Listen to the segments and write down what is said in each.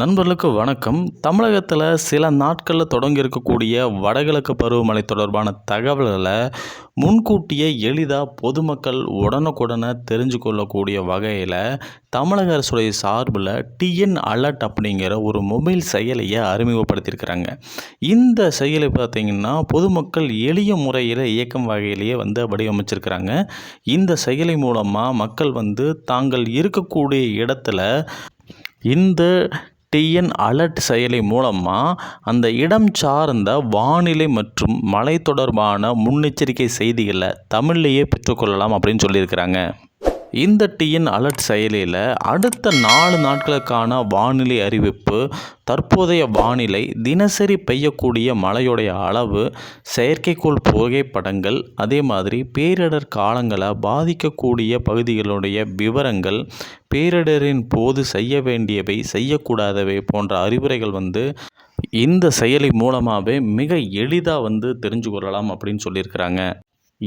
நண்பர்களுக்கு வணக்கம். தமிழகத்தில் சில நாட்களில் தொடங்கி இருக்கக்கூடிய வடகிழக்கு பருவமழை தொடர்பான தகவல்களை முன்கூட்டியே எளிதாக பொதுமக்கள் உடனுக்குடனே தெரிஞ்சு கொள்ளக்கூடிய வகையில் தமிழக அரசுடைய சார்பில் டிஎன் அலர்ட் அப்படிங்கிற ஒரு மொபைல் செயலியை அறிமுகப்படுத்தியிருக்கிறாங்க. இந்த செயலை பார்த்திங்கன்னா பொதுமக்கள் எளிய முறையில் இயக்கும் வகையிலேயே வந்து வடிவமைச்சிருக்கிறாங்க. இந்த செயலி மூலமாக மக்கள் வந்து தாங்கள் இருக்கக்கூடிய இடத்துல இந்த டிஎன் அலர்ட் செயலி மூலமாக அந்த இடம் சார்ந்த வானிலை மற்றும் மழை தொடர்பான முன்னெச்சரிக்கை செய்திகளை தமிழ்லேயே பெற்றுக்கொள்ளலாம் அப்படின்னு சொல்லியிருக்கிறாங்க. இந்த டீயின் அலர்ட் செயலியில் அடுத்த நாலு நாட்களுக்கான வானிலை அறிவிப்பு தற்போதைய வானிலை தினசரி பெய்யக்கூடிய மழையுடைய அளவு செயற்கைக்கோள் புகைப்படங்கள் அதே மாதிரி பேரிடர் காலங்களை பாதிக்கக்கூடிய பகுதிகளுடைய விவரங்கள் பேரிடரின் போது செய்ய வேண்டியவை செய்யக்கூடாதவை போன்ற அறிவுரைகள் வந்து இந்த செயலி மூலமாகவே மிக எளிதாக வந்து தெரிஞ்சு கொள்ளலாம் அப்படின்னு சொல்லியிருக்கிறாங்க.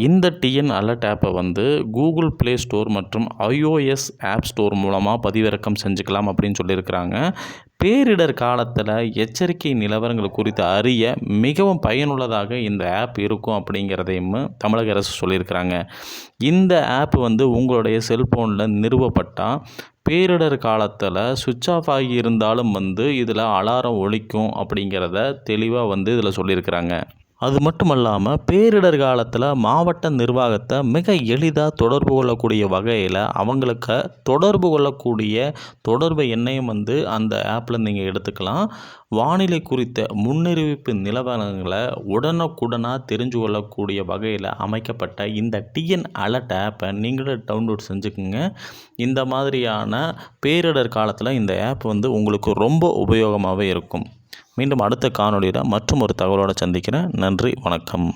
இந்த டிஎன் அலர்ட் ஆப்பை வந்து கூகுள் ப்ளே ஸ்டோர் மற்றும் ஐஓஎஸ் ஆப் ஸ்டோர் மூலமாக பதிவிறக்கம் செஞ்சுக்கலாம் அப்படின்னு சொல்லியிருக்கிறாங்க. பேரிடர் காலத்தில் எச்சரிக்கை நிலவரங்கள் குறித்து அறிய மிகவும் பயனுள்ளதாக இந்த ஆப் இருக்கும் அப்படிங்கிறதையும் தமிழக அரசு சொல்லியிருக்கிறாங்க. இந்த ஆப் வந்து உங்களுடைய செல்ஃபோனில் நிறுவப்பட்டால் பேரிடர் காலத்தில் சுவிட்ச் ஆஃப் ஆகி இருந்தாலும் வந்து இதில் அலாரம் ஒழிக்கும் அப்படிங்கிறத தெளிவாக வந்து இதில் சொல்லியிருக்கிறாங்க. அது மட்டும் இல்லாமல் பேரிடர் காலத்தில் மாவட்ட நிர்வாகத்தை மிக எளிதாக தொடர்பு கொள்ளக்கூடிய வகையில் அவங்களுக்கு தொடர்பு கொள்ளக்கூடிய தொடர்பு எண்ணையும் வந்து அந்த ஆப்பில் நீங்கள் எடுத்துக்கலாம். வானிலை குறித்த முன்னறிவிப்பு நிலவரங்களை உடனுக்குடனாக தெரிஞ்சு கொள்ளக்கூடிய வகையில் அமைக்கப்பட்ட இந்த டிஎன் அலர்ட் ஆப்பை நீங்களும் டவுன்லோட் செஞ்சுக்கோங்க. இந்த மாதிரியான பேரிடர் காலத்தில் இந்த ஆப் வந்து உங்களுக்கு ரொம்ப உபயோகமாகவே இருக்கும். மீண்டும் அடுத்த காணொலியில் மற்றும் ஒரு தகவலோடு சந்திக்கிறேன். நன்றி வணக்கம்.